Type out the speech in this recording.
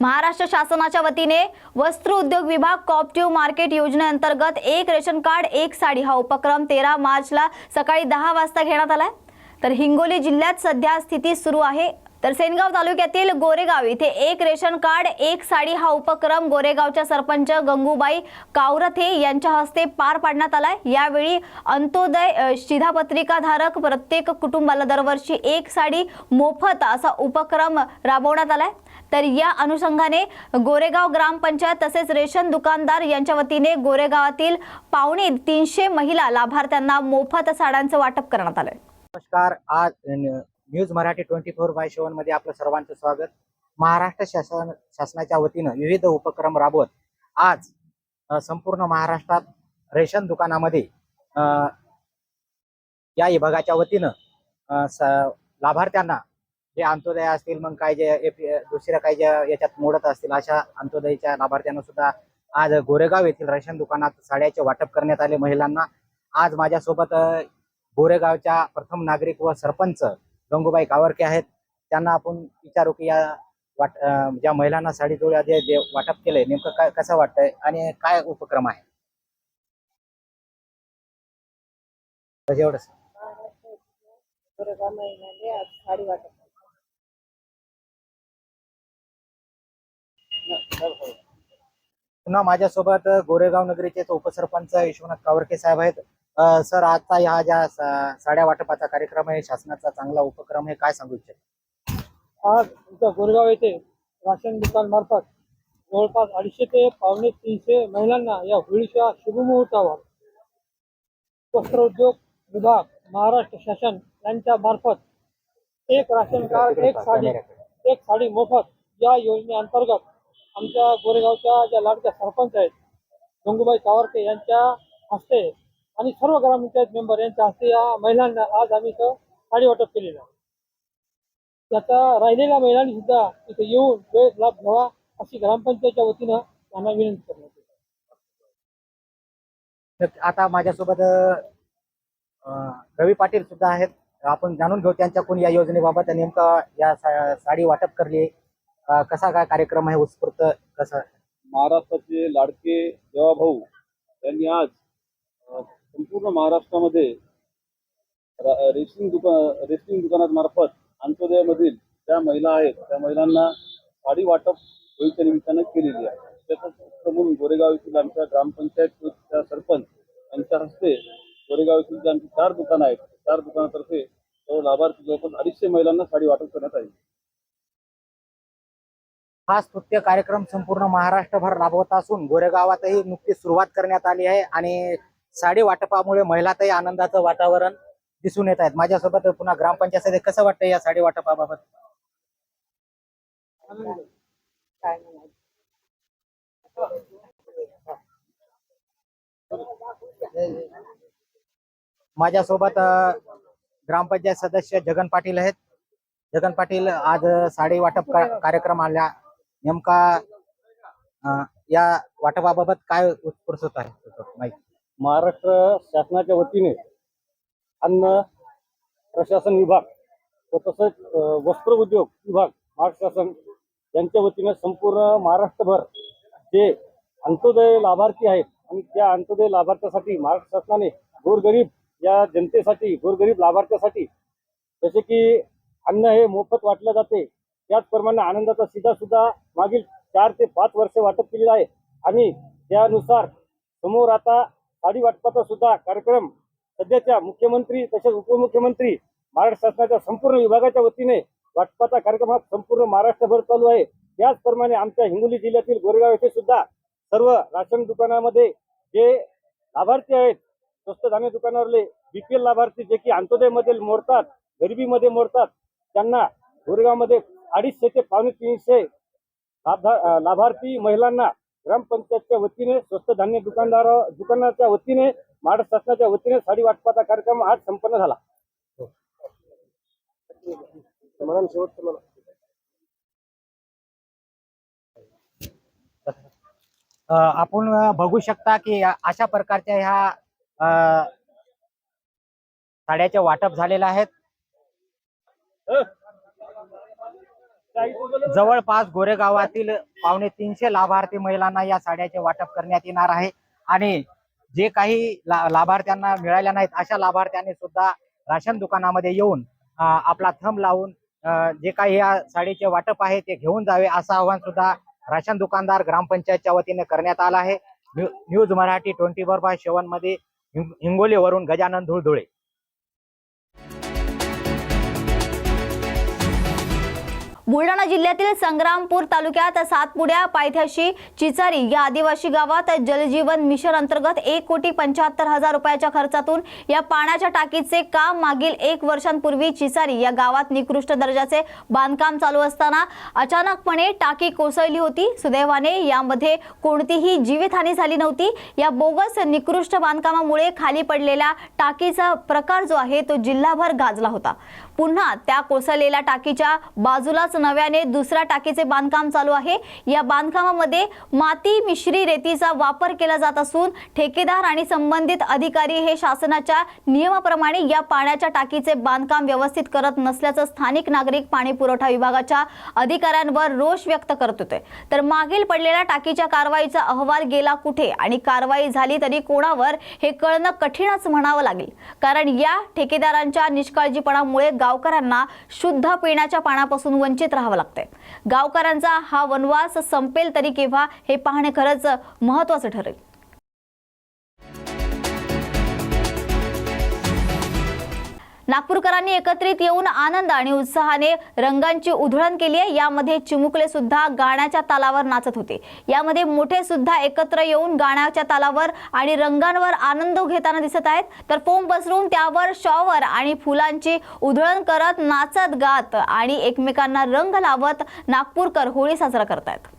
महाराष्ट्र शासनाच्या वतीने वस्त्र उद्योग विभाग कॉपटिव्ह मार्केट योजनेअंतर्गत एक रेशन कार्ड एक साडी हा उपक्रम तेरा मार्चला सकाळी दहा वाजता घेण्यात आलाय. तर हिंगोली जिल्ह्यात सध्या स्थिती सुरू आहे. तर सेनगाव तालुक्यातील गोरेगाव इथे एक रेशन कार्ड एक साडी हा उपक्रम गोरेगावच्या सरपंच गंगूबाई कावरथे यांच्या हस्ते पार पाडण्यात आलाय. यावेळी अंत्योदय शिधापत्रिकाधारक प्रत्येक कुटुंबाला दरवर्षी एक साडी मोफत असा उपक्रम राबवण्यात आलाय. तर या अनुषंगाने गोरेगाव ग्रामपंचायत तसेच रेशन दुकानदार यांच्या वतीने गोरेगावातील पावणे तीनशे महिला लाभार्थ्यांना मोफत साड्यांचं वाटप करण्यात आलंय. नमस्कार. आज news Marathi twenty four by सेवनमध्ये आपलं सर्वांचं स्वागत. महाराष्ट्र शासन शासनाच्या वतीनं विविध उपक्रम राबवत आज संपूर्ण महाराष्ट्रात रेशन दुकानामध्ये या विभागाच्या वतीनं लाभार्थ्यांना जे अंत्योदय असतील मग काय जे दुसऱ्या काही ज्या याच्यात मोडत असतील अशा अंत्योदयच्या लाभार्थ्यांना सुद्धा आज गोरेगाव येथील रेशन दुकानात साड्याचे वाटप करण्यात आले. महिलांना आज माझ्यासोबत गोरेगावच्या प्रथम नागरिक व सरपंच गंगूबाई कावरके आहेत. त्यांना आपण विचारू की या वाट ज्या महिलांना साडी जोड्या जे जे वाटप केलंय नेमकं काय कसं वाटतंय आणि काय उपक्रम आहे? एवढंच. साडी वाटप पुन्हा माझ्यासोबत गोरेगाव नगरीचे तो उपसरपंच विश्वनाथ कावरके साहेब आहेत. सर आजचा ह्या ज्या साड्या वाटपाचा कार्यक्रम आहे शासनाचा चांगला उपक्रम आहे काय सांगू इच्छित? आज आमच्या गोरेगाव येथे राशन दुकान मार्फत जवळपास अडीचशे ते पावणे तीनशे महिलांना या होळीच्या शुभमुहूर्तावर वस्त्रोद्योग विभाग महाराष्ट्र शासन यांच्या मार्फत एक राशन कार्ड एक साडी एक साडी मोफत या योजनेअंतर्गत आमच्या गोरेगावच्या ज्या लाडक्या सरपंच आहेत गंगूबाई कावरके यांच्या हस्ते आणि सर्व ग्रामपंचायत मेंबर यांच्या हस्ते या महिलांना आज आम्ही इथं साडी वाटप केलेलं आहे. त्याचा राहिलेल्या महिलांनी सुद्धा इथे येऊन वेळ लाभ घ्यावा अशी ग्रामपंचायतच्या वतीनं त्यांना विनंती करण्यात येते आता माझ्यासोबत रवी पाटील सुद्धा आहेत. आपण जाणून घेऊ त्यांच्याकडून या योजनेबाबत नेमका या सा- साडी वाटप करली. कसा काय कार्यक्रम आहे उत्स्फूर्त? कसा? महाराष्ट्राचे लाडके भाऊ यांनी आज संपूर्ण महाराष्ट्रामध्ये रेसिंग रेशनिंग दुकान रेशनिंग दुकानात मार्फत अंत्योदयामधील ज्या महिला आहेत त्या महिलांना साडी वाटप होईच्या निमित्तानं केलेली आहे. त्याचाच म्हणून गोरेगाव येथील आमच्या ग्रामपंचायतच्या सरपंच यांच्या हस्ते गोरेगाव येथील जे आमची चार दुकानं आहेत चार दुकानातर्फे सर्व लाभार्थी जवळपास अडीचशे महिलांना साडी वाटप करण्यात आली. हा स्तुत्य कार्यक्रम संपूर्ण महाराष्ट्रभर राबवत असून गोरेगावातही नुकतीच सुरुवात करण्यात आली आहे आणि साडी वाटपामुळे महिलातही आनंदाचं वातावरण दिसून येत आहेत माझ्यासोबत पुन्हा ग्रामपंचायत कसं वाटतं या साडी वाटपाबाबत? माझ्यासोबत ग्रामपंचायत सदस्य जगन पाटील आहेत. जगन पाटील आज साडी वाटप कार्यक्रम आल्या नेमका या वाटपाबाबत काय उत्स्फूर्त आहे? माहिती. महाराष्ट्र शासनाच्या वतीने अन्न प्रशासन विभाग व तसंच वस्त्र उद्योग विभाग महाराष्ट्र शासन यांच्या वतीने संपूर्ण महाराष्ट्रभर जे अंत्योदय लाभार्थी आहेत आणि त्या अंत्योदय लाभार्थ्यासाठी महाराष्ट्र शासनाने गोरगरीब या जनतेसाठी गोरगरीब लाभार्थ्यासाठी जसे की अन्न हे मोफत वाटलं जाते त्याचप्रमाणे आनंदाचा सीधा सुद्धा मागील चार ते पाच वर्ष वाटप केलेलं आहे. आणि त्यानुसार समोर आता साडी वाटपाचा सुद्धा कार्यक्रम सध्याच्या मुख्यमंत्री तसेच उपमुख्यमंत्री महाराष्ट्र शासनाच्या संपूर्ण विभागाच्या वतीने वाटपाचा कार्यक्रम हा संपूर्ण महाराष्ट्रभर चालू आहे. त्याचप्रमाणे आमच्या हिंगोली जिल्ह्यातील गोरेगाव येथे सुद्धा सर्व राशन दुकानामध्ये जे लाभार्थी आहेत स्वस्त धान्य दुकानावरले बीपीएल लाभार्थी जे की अंत्योदयमध्ये मोडतात गरिबीमध्ये मोडतात त्यांना गोरेगावमध्ये अडीचशे ते पावणे तीनशे लाभार्थी महिलांना ग्रामपंचायतच्या वतीने स्वस्त धान्य दुकानदार दुकानाच्या वतीने महाराष्ट्र शासनाच्या वतीने साडी वाटपाचा कार्यक्रम आज संपन्न झाला. आपण बघू शकता की अशा प्रकारच्या ह्या अ, साड्याचे वाटप झालेले आहेत. जवळपास गोरेगावातील पावणे तीनशे लाभार्थी महिलांना या साड्याचे वाटप करण्यात येणार आहे. आणि जे काही ला- लाभार्थ्यांना मिळाल्या नाहीत अशा लाभार्थ्यांनी सुद्धा राशन दुकानामध्ये येऊन आपला थंब लावून जे काही या साडीचे वाटप आहे ते घेऊन जावे असं आवाहन सुद्धा राशन दुकानदार ग्रामपंचायतच्या वतीने करण्यात आलं आहे. New- news Marathi twenty four by सेवनमध्ये हिंगोलीवरून गजानन धुळधुळे. बुलढाणा जिल्ह्यातील संग्रामपूर तालुक्यात सातपुड्या पायथ्याशी चिचारी या आदिवासी गावात जलजीवन मिशन अंतर्गत एक कोटी पंच्याहत्तर हजार रुपयाच्या खर्चातून या पाण्याच्या टाकीचे काम मागील एक वर्षांपूर्वी चिचारी या गावात निकृष्ट दर्जाचे बांधकाम चालू असताना अचानकपणे टाकी कोसळली होती. सुदैवाने यामध्ये कोणतीही जीवितहानी झाली नव्हती. या बोगस निकृष्ट बांधकामामुळे खाली पडलेल्या टाकीचा प्रकार जो आहे तो जिल्हाभर गाजला होता. पुन्हा त्या कोसळलेल्या टाकीच्या बाजूलाच नव्याने दुसऱ्या टाकीचे बांधकाम चालू आहे. या बांधकामामध्ये माती मिश्री रेतीचा वापर केला जात असून ठेकेदार आणि संबंधित अधिकारी हे शासनाच्या नियमाप्रमाणे या पाण्याच्या टाकीचे बांधकाम व्यवस्थित करत नसल्याचं स्थानिक नागरिक पाणी पुरवठा विभागाच्या अधिकाऱ्यांवर रोष व्यक्त करत होते. तर मागील पडलेल्या टाकीच्या कारवाईचा अहवाल गेला कुठे आणि कारवाई झाली तरी कोणावर हे कळणं कठीणच म्हणावं लागेल. कारण या ठेकेदारांच्या निष्काळजीपणामुळे गावकऱ्यांना शुद्ध पिण्याच्या पाण्यापासून वंचित राहावं लागतंय. गावकऱ्यांचा हा वनवास संपेल तरी केव्हा हे पाहणे खरंच महत्वाचं ठरेल. नागपूरकरांनी एकत्रित येऊन आनंद आणि उत्साहाने रंगांची उधळण केली आहे. यामध्ये चिमुकले सुद्धा गाण्याच्या तालावर नाचत होते. यामध्ये मोठे सुद्धा एकत्र येऊन गाण्याच्या तालावर आणि रंगांवर आनंद घेताना दिसत आहेत. तर फोम पसरून त्यावर शॉवर आणि फुलांची उधळण करत नाचत गात आणि एकमेकांना रंग लावत नागपूरकर होळी साजरा करतायत.